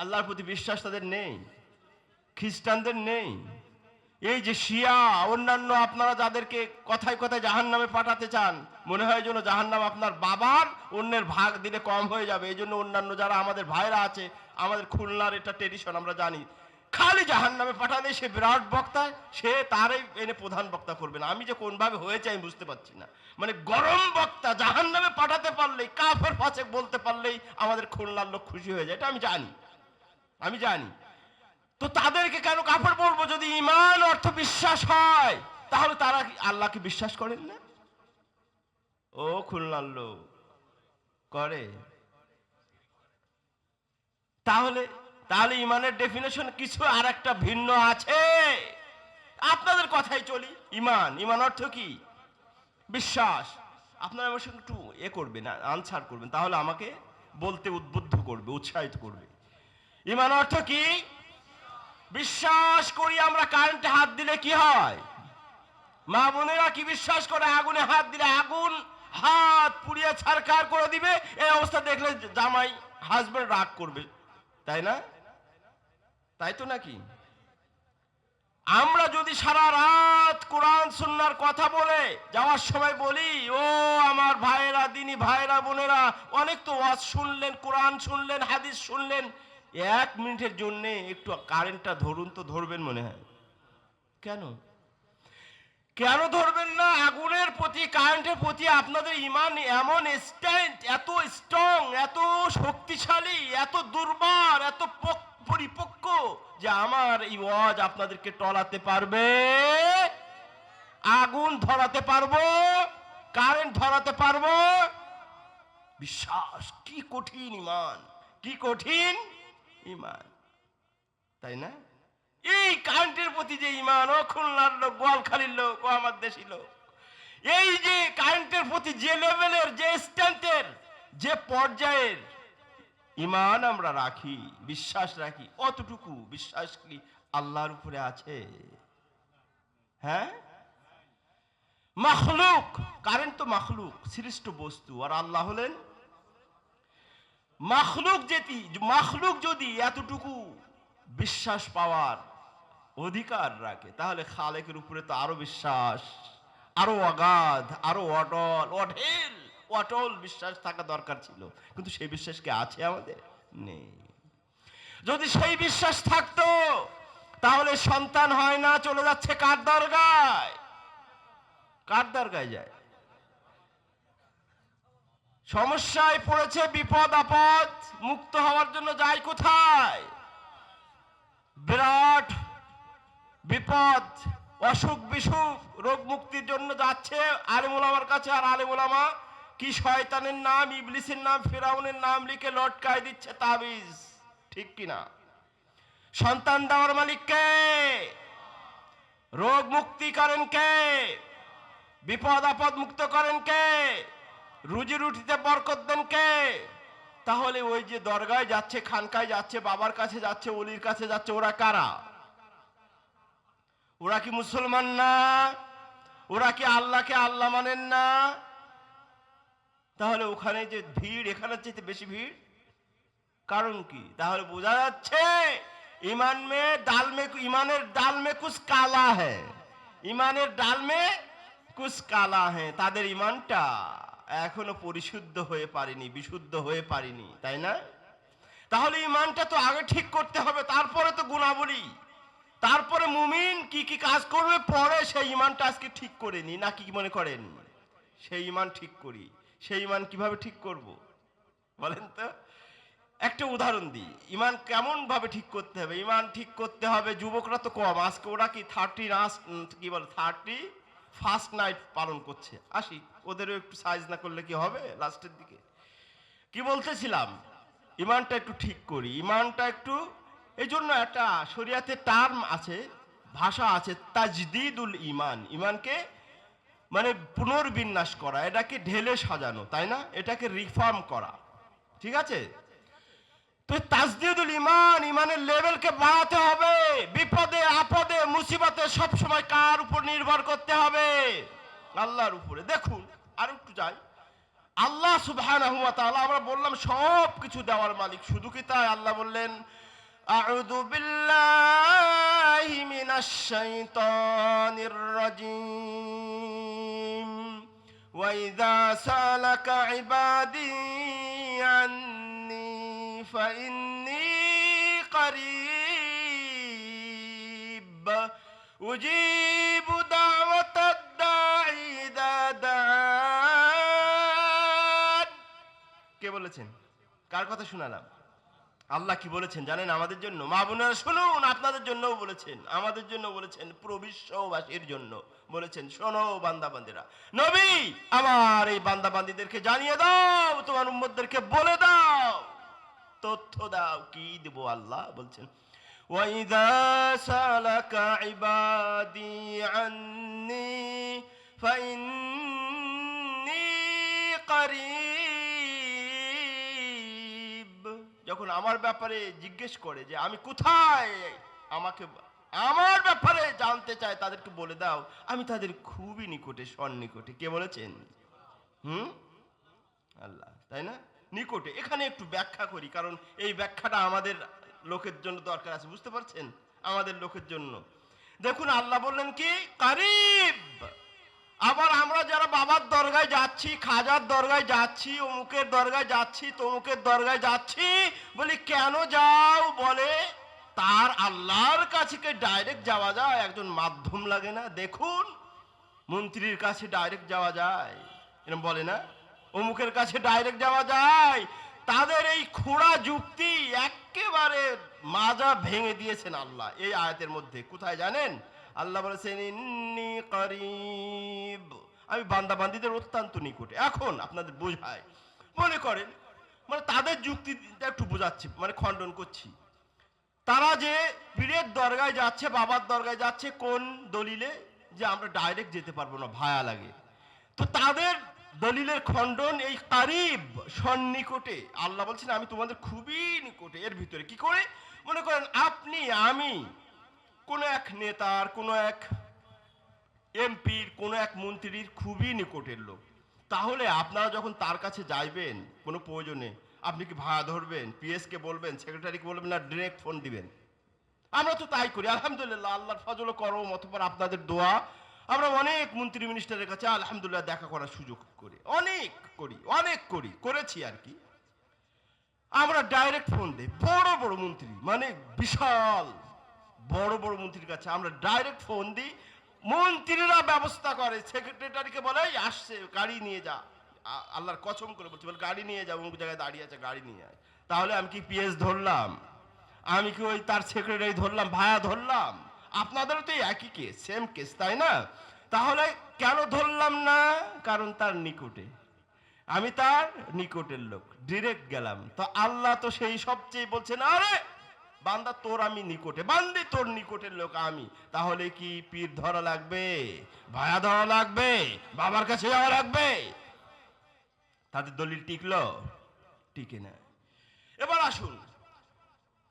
আল্লাহর প্রতি বিশ্বাস তাদের নেই, খ্রিস্টানদের নেই। এই যে শিয়া, অন্যান্য আপনারা যাদেরকে কথায় কথায় জাহান নামে পাঠাতে চান, মনে হয় যেন জাহান নাম আপনার বাবার অন্যের ভাগ দিলে কম হয়ে যাবে। এই জন্য অন্যান্য যারা আমাদের ভাইরা আছে, আমাদের খুলনার এটা ট্রেডিশন আমরা জানি, খালি জাহান নামে পাঠালে সে বিরাট বক্তা, সে তারই এনে প্রধান বক্তা করবে না। আমি যে কোনভাবে হয়েছে আমি বুঝতে পারছি না। মানে গরম বক্তা জাহান নামে পাঠাতে পারলেই, কাফের ফাঁচে বলতে পারলেই আমাদের খুলনার লোক খুশি হয়ে যায়, এটা আমি জানি। আমি জানি। তো তাদেরকে কেন কাপড় পরবো যদি ইমান অর্থ বিশ্বাস হয়? তাহলে তারা আল্লাহকে বিশ্বাস করেন না? ও খুলনার লোক, করে। তাহলে তাহলে ইমানের ডেফিনেশন কিছু আর একটা ভিন্ন আছে। আপনাদের কথাই চলি। ইমান ইমান অর্থ কি? বিশ্বাস। আপনারা আমার সঙ্গে একটু এ করবেন, আনসার করবেন, তাহলে আমাকে বলতে উদ্বুদ্ধ করবে, উৎসাহিত করবে। ইমান অর্থ কি? বিশ্বাস করি আমরা কারেন্টে হাত দিলে কি হয়? মা বোনেরা কি বিশ্বাস করে? আগুনে হাত দিলে আগুন হাত পুড়িয়ে ছারখার করে দিবে? এই অবস্থা দেখলে জামাই হাজবেন্ড রাগ করবে। তাই না? তাই তো নাকি? আমরা যদি সারা রাত কোরআন, সুন্নার কথা বলে যাওয়ার সময় বলি, ও আমার ভাইয়েরা, দিনী ভাইয়েরা, বোনেরা, অনেক তো ওয়াজ শুনলেন, কোরআন শুনলেন, হাদিস শুনলেন এক মিনিটের জন্য একটু কারেন্টটা ধরুন তো ধরবেন মনে হয়। কেন? কেন ধরবেন না? আগুনের প্রতি, কারেন্টের প্রতি আপনাদের ইমান এমন স্ট্যান্ড এত স্ট্রং এত শক্তিশালী, এত দুর্বার, এত পক- পরিপক্ক যে আমার এই ওয়াজ আপনাদেরকে টলাতে পারবে। আগুন ধরাতে পারব, কারেন্ট ধরাতে পারব। বিশ্বাস, কি কঠিন ইমান, কি কঠিন ইমান। তাই না? এই কারেন্টের প্রতি যে ইমান, ও খুলনার লোক, গোয়ালখালীর লোক, ও আমার দেশি লোক। এই যে কারেন্টের প্রতি যে লেভেলের, যে স্ট্যান্ডের যে পর্যায়ের ইমান আমরা রাখি, বিশ্বাস রাখি, অতটুকু বিশ্বাস কি আল্লাহর উপরে আছে? হ্যাঁ? মখলুক, কারেন্ট তো মখলুক, সৃষ্ট বস্তু। আর আল্লাহ হলেন মখলুক যেটি, মাখলুক যদি এতটুকু বিশ্বাস পাওয়ার অধিকার রাখে, তাহলে খালেকের উপরে তো আরও বিশ্বাস, আরও অগাধ, আরও অটল, অঢেল, অটল বিশ্বাস থাকা দরকার ছিল। কিন্তু সেই বিশ্বাস কি আছে আমাদের? নেই। যদি সেই বিশ্বাস থাকতো, তাহলে সন্তান হয় না, চলে যাচ্ছে কার দরগায়? কার দরগায় যায়? সমস্যায় পড়েছে, বিপদ, আপদ, মুক্ত হওয়ার জন্য যায় কোথায়? বিরাট বিপদ, অসুখ, বিসুখ, রোগ মুক্তির জন্য যাচ্ছে আলিমুলামার কাছে, আর আলিমুলামা কি শয়তানের নাম, ইবলিসের নাম, ফেরাউনের নাম লিখে লটকায় দিচ্ছে তাবিজ। ঠিক কিনা সন্তান দেওয়ার মালিক কে? রোগ মুক্তি করেন কে? বিপদ, আপদ মুক্ত করেন কে? রুজি রুটিতে বরকত দেন কে? তাহলে ওই যে দরগায় যাচ্ছে, খানকায় যাচ্ছে, বাবার কাছে যাচ্ছে, অলির কাছে যাচ্ছে, ওরা কারা? ওরা কি মুসলমান না? ওরা কি আল্লাহকে আল্লাহ মানেন না? তাহলে ওখানে যে ভিড়, এখানে চাইতে বেশি ভিড়? কারণ কি? তাহলে বোঝা যাচ্ছে, ইমান মে ডাল মে ইমানের ডাল মে কুছ কালা হ্যাঁ ইমানের ডাল মে কুছ কালা হ্যাঁ তাদের ইমানটা এখনও পরিশুদ্ধ হয়ে পারিনি, বিশুদ্ধ হয়ে পারিনি, তাই না? তাহলে ইমানটা তো আগে ঠিক করতে হবে, তারপরে তো গুণাবলী। তারপরে মুমিন কি কি কাজ করবে, পরে সেই ইমানটা আজকে ঠিক করে নি, না কি মনে করেন? সেই ইমান ঠিক করি, সেই ইমান কীভাবে ঠিক করব? বলেন তো। একটা উদাহরণ দিই, ইমান কেমন ভাবে ঠিক করতে হবে? ইমান ঠিক করতে হবে, যুবকরা তো কম, আজকে ওরা কি থার্টি কি বলে থার্টি ফার্স্ট নাইট পালন করছে। আসি, ওদেরও একটু সাইজ না করলে কি হবে? লাস্টের দিকে। কি বলতেছিলাম? ইমানটা একটু ঠিক করি। ইমানটা একটু এই জন্য একটা শরিয়াতে টার্ম আছে, ভাষা আছে, তাজদিদুল ইমান। ইমানকে মানে পুনর্বিন্যাস করা, এটাকে ঢেলে সাজানো, তাই না? এটাকে রিফর্ম করা। ঠিক আছে? তাজদিদুল ইমান ইমানের লেভেলকে বাড়াতে হবে বিপদে আপদে মুসিবতে সব সময় কার উপর নির্ভর করতে হবে আল্লাহর উপরে দেখুন আর একটু যাই আল্লাহ সুবহানাহু ওয়া তাআলা আমরা বললাম সব কিছু দেওয়ার মালিক শুধু কি তাই আল্লাহ বললেন أعوذ بالله من الشيطان الرجيم وإذا سألك عبادي عني فإني قريب أجيب دعوة الداعي إذا دعان কে বলেছেন কার কথা শোনালাম আল্লাহ কি বলেছেন জানেন আমাদের জন্য মা বোনেরা শুনুন আপনাদের জন্যও বলেছেন আমাদের জন্য বলেছেন পুরো বিশ্ববাসীর জন্য বলেছেন শোনো বান্দা বান্দিরা নবী আমার এই বান্দা বান্দিদেরকে জানিয়ে দাও তোমার উম্মতদেরকে বলে দাও তথ্য দাও, কি দেব আল্লাহ? বলছেন আন্নি যখন আমার ব্যাপারে জিজ্ঞেস করে যে, আমি কোথায়? আমাকে, আমার ব্যাপারে জানতে চায়, তাদেরকে বলে দাও, আমি তাদের খুবই নিকটে, সন্নিকটে। কে বলেছেন? হুম? আল্লাহ, তাই না? নিকটে। এখানে একটু ব্যাখ্যা করি, কারণ এই ব্যাখ্যাটা আমাদের লোকের জন্য দরকার আছে, বুঝতে পারছেন? আমাদের লোকের জন্য। দেখুন, আল্লাহ বললেন কি? কারিব! আবার আমরা যারা বাবার দরগায় যাচ্ছি, খাজার দরগায় যাচ্ছি, অমুকের দরগায় যাচ্ছি, তমুকের দরগায় যাচ্ছি, বলি, কেন যাও? বলে, তার আল্লাহর কাছে ডাইরেক্ট যাওয়া যায়? একজন মাধ্যম লাগে না? দেখুন, মন্ত্রীর কাছে ডাইরেক্ট যাওয়া যায়। এরকম বলে না? অমুকের কাছে ডাইরেক্ট যাওয়া যায়। তাদের এই খোঁড়া যুক্তি একেবারে মাজা ভেঙে দিয়েছেন আল্লাহ এই আয়াতের মধ্যে। কোথায় জানেন? আল্লাহ বলেছেন, ইন্নি করিব। আমি বান্দা বান্দিদের অত্যন্ত নিকটে। এখন আপনাদের বোঝায়। মনে করেন মানে তাদের যুক্তিটা একটু বোঝাচ্ছি মানে খণ্ডন করছি। তারা যে পীরের দরগায় যাচ্ছে, বাবার দরগায় যাচ্ছে, কোন দলিলে যে আমরা ডাইরেক্ট যেতে পারব না, ভায়া লাগে। তো তাদের দলিলের খণ্ডন এই কারিব সন্নিকটে। আল্লাহ বলছেন, আমি তোমাদের খুবই নিকটে। এর ভিতরে কি করে? মনে করেন, আপনি, আমি, কোনো এক নেতার, কোনো এক এমপির, কোনো এক মন্ত্রীর খুবই নিকটের লোক। তাহলে আপনারা যখন তার কাছে যাইবেন, কোনো প্রয়োজনে, আপনি কি ভাড়া ধরবেন? পিএসকে বলবেন, সেক্রেটারিকে বলবেন, না ডিরেক্ট ফোন দিবেন? আমরা তো তাই করি, আলহামদুলিল্লাহ, আল্লাহর ফজল করম অথবা আপনাদের দোয়া আমরা অনেক মন্ত্রী মিনিস্টারের কাছে আলহামদুলিল্লাহ দেখা করার সুযোগ করি। অনেক করি অনেক করি, করেছি আর কি। আমরা ডাইরেক্ট ফোন দিই, বড় বড় মন্ত্রী মানে বিশাল বড় বড় মন্ত্রীর কাছে আমরা ডাইরেক্ট ফোন দিই। মন্ত্রীরা ব্যবস্থা করে সেক্রেটারিকে বলে, "এই, আসছে, গাড়ি নিয়ে যা। আল্লাহর কসম করে বলছি, বলে, গাড়ি নিয়ে যা অমুক জায়গায় দাঁড়িয়ে আছে, গাড়ি নিয়ে আয়। তাহলে আমি কি পিএস ধরলাম? আমি কি ওই তার সেক্রেটারি ধরলাম, ভায়া ধরলাম? আপনাদেরও তো একই কেস সেম কেস তাই না? তাহলে কেন ধরলাম না? কারণ তার নিকটে। আমি তার নিকটের লোক ডিরেক্ট গেলাম। তো আল্লাহ তো সেই সবচেয়ে বলছেন, আরে, বান্দা, তোর আমি নিকটে, বান্দি তোর নিকটের লোক আমি। তাহলে কি পীর ধরা লাগবে? ভায়া ধরা লাগবে? বাবার কাছে যাওয়া লাগবে? তাদের দলিল টিকলো, টিকে না। এবার আসুন।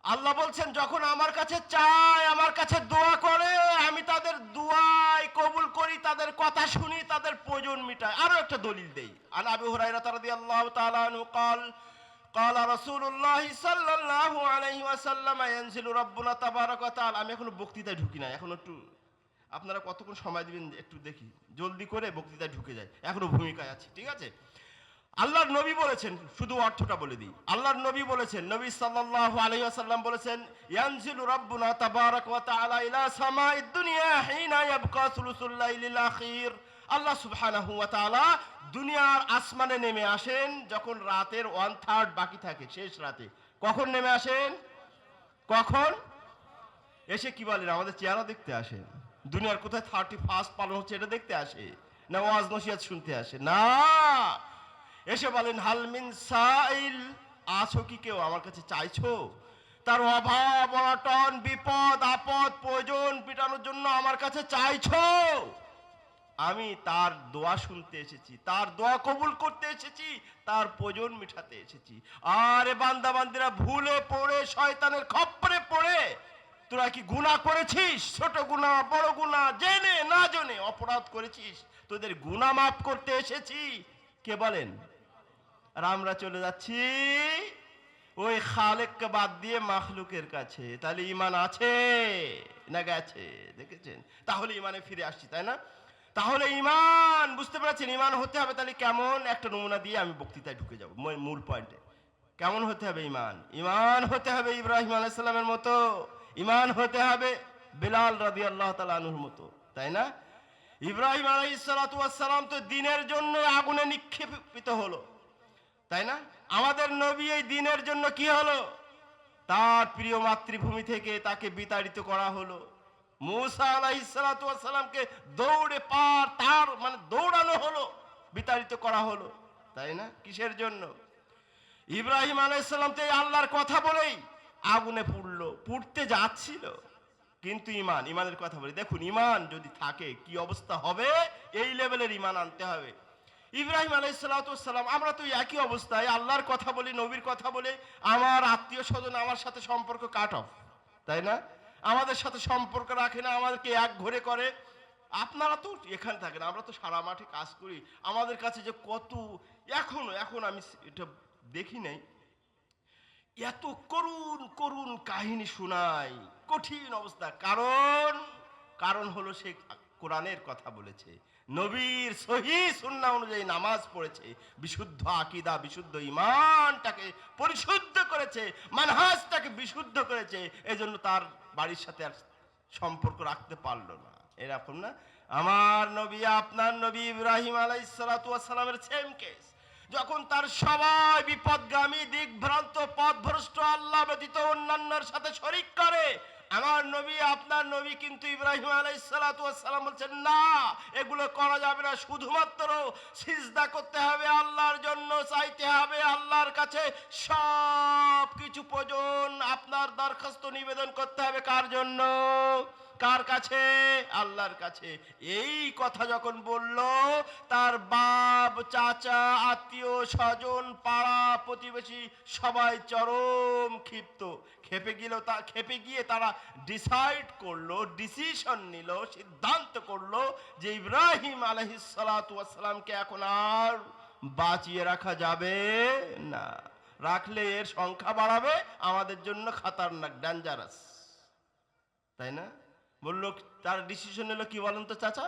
আল্লাহ বলছেন যখন আমার কাছে চায় আমার কাছে দোয়া করে আমি তাদের দোয়াই কবুল করি তাদের কথা শুনি তাদের প্রয়োজন মিটাই আরো একটা দলিল দেই আন আবি হুরায়রা রাদিয়াল্লাহু তাআলা আনহু قال قال رسول الله صلى الله عليه وسلم ينزل ربنا تبارك وتعالى আমি এখনো বক্তৃতায় ঢুকি না এখন একটু আপনারা কতক্ষণ সময় দিবেন একটু দেখি জলদি করে বক্তৃতায় ঢুকে যায় এখনো ভূমিকায় আছে ঠিক আছে আল্লাহর নবী বলেছেন, শুধু অর্থটা বলে দিই। আল্লাহর নবী বলেছেন, নবী সাল্লাল্লাহু আলাইহি ওয়াসাল্লাম বলেছেন, ইয়ানজিলু রাব্বুনা তাবারাক ওয়া তাআলা ইলা সামাইদ দুনিয়া হিনা ইয়াবকা সুলুসুল লাইলিল আখির। আল্লাহ সুবহানাহু ওয়া তাআলা দুনিয়ার আসমানে নেমে আসেন, যখন রাতের ওয়ান থার্ড বাকি থাকে, শেষ রাতে। কখন নেমে আসেন? কখন? এসে কি বলেন, আমাদের চেহারা দেখতে আসেন দুনিয়ার কোথায় থার্টি ফার্স্ট পালন হচ্ছে, এটা দেখতে আসে? না ওয়াজ নসিহাত শুনতে আসে? না! এসে বলেন হালমিন সাইল? আছো কি কেউ? আমার কাছে চাইছো? তার অভাব, অনটন, বিপদ, আপদ, প্রয়োজন পিটানোর জন্য আমার কাছে চাইছো। আমি তার দোয়া শুনতে এসেছি, তার দোয়া কবুল করতে এসেছি, তার প্রয়োজন মিটাতে এসেছি। আরে বান্দা, বান্দিরা, ভুলে পড়ে, শয়তানের খপ্পরে পড়ে, তোরা কি গুনাহ করেছিস? ছোট গুনাহ, বড় গুনাহ, জেনে না জেনে অপরাধ করেছিস? তোদের গুনাহ মাফ করতে এসেছি। কে বলেন? আর আমরা চলে যাচ্ছি ওই খালেককে বাদ দিয়ে মাখলুকের কাছে। তাহলে ইমান আছে না গেছে? দেখেছেন? তাহলে ইমানে ফিরে আসছি, তাই না? তাহলে ইমান বুঝতে পারছেন? ইমান হতে হবে, তাহলে কেমন? একটা নমুনা দিয়ে আমি বক্তৃতায় ঢুকে যাব, মূল পয়েন্টে কেমন হতে হবে ইমান ইমান হতে হবে ইব্রাহিম আলাইসাল্লামের মতো। ইমান হতে হবে বিলাল রাদি আল্লাহ তালুর মতো, তাই না? ইব্রাহিম আলাইসালাম তো দিনের জন্য আগুনে নিক্ষেপিত হলো। তাই না? আমাদের নবী এই দিনের জন্য কি হলো? তার প্রিয় মাতৃভূমি থেকে তাকে বিতাড়িত করা হলো। মুসা আলাইসালামকে দৌড়ে পার, তার মানে দৌড়ানো হলো, বিতাড়িত করা হলো। তাই না? কিসের জন্য? ইব্রাহিম আলাইসাল্লাম তো এই আল্লাহর কথা বলেই আগুনে পুড়লো, পুড়তে যাচ্ছিল। কিন্তু ইমান, ইমানের কথা বলি। দেখুন, ইমান যদি থাকে, কি অবস্থা হবে? এই লেভেলের ইমান আনতে হবে। ইব্রাহিম আলাইসালাম আমরা তো একই অবস্থায়, আল্লাহর কথা বলি, নবীর কথা বলে, আমার আত্মীয় স্বজন আমার সাথে সম্পর্ক কাট অফ তাই না? আমাদের সাথে সম্পর্ক রাখে না, আমাদেরকে এক ঘরে করে। আপনারা তো এখানে থাকেন, আমরা তো সারা মাঠে কাজ করি। আমাদের কাছে যে কত, এখনও, এখন আমি এটা দেখি নাই। এত করুণ করুণ কাহিনী শোনাই, কঠিন অবস্থা। কারণ কারণ হলো সে কোরআনের কথা বলেছে। নবীর সহি সুন্না অনুযায়ী নামাজ পড়েছে, বিশুদ্ধ আকিদা, বিশুদ্ধ ইমানটাকে পরিশুদ্ধ করেছে, মানহাজটাকে বিশুদ্ধ করেছে, এজন্য তার বাড়ির সাথে আর সম্পর্ক রাখতে পারল না। এরকম না? আমার নবী, আপনার নবী ইব্রাহিম আলাইসালামের সেম কেস যখন তার সবাই বিপদগামী, দিকভ্রান্ত, পথভ্রষ্ট, আল্লাহ ব্যতীত অন্যান্যর সাথে শরিক করে আমার নবী, আপনার নবী কিন্তু ইব্রাহিম আলাইসালাম বলছেন, না, এগুলো করা যাবে না। শুধুমাত্র সিজদা করতে হবে আল্লাহর জন্য, চাইতে হবে আল্লাহর কাছে। সব কিছু প্রয়োজন। আপনার দরখাস্ত নিবেদন করতে হবে কার জন্য? কার কাছে? আল্লাহর কাছে। এই কথা যখন বলল, তার বাপ, চাচা, আত্মীয়, স্বজন, পাড়া, প্রতিবেশী, সবাই চরম ক্ষিপ্ত। খেপে গেল তা, খেপে গিয়ে তারা ডিসাইড করল ডিসিশন নিল, সিদ্ধান্ত করল যে ইব্রাহিম আলহিসালামকে এখন আর বাঁচিয়ে রাখা যাবে না। রাখলে এর সংখ্যা বাড়াবে, আমাদের জন্য খাতারনাক ডেঞ্জারাস তাই না? বলল তার ডিসিশন নিল কি বলেন তো চাচা?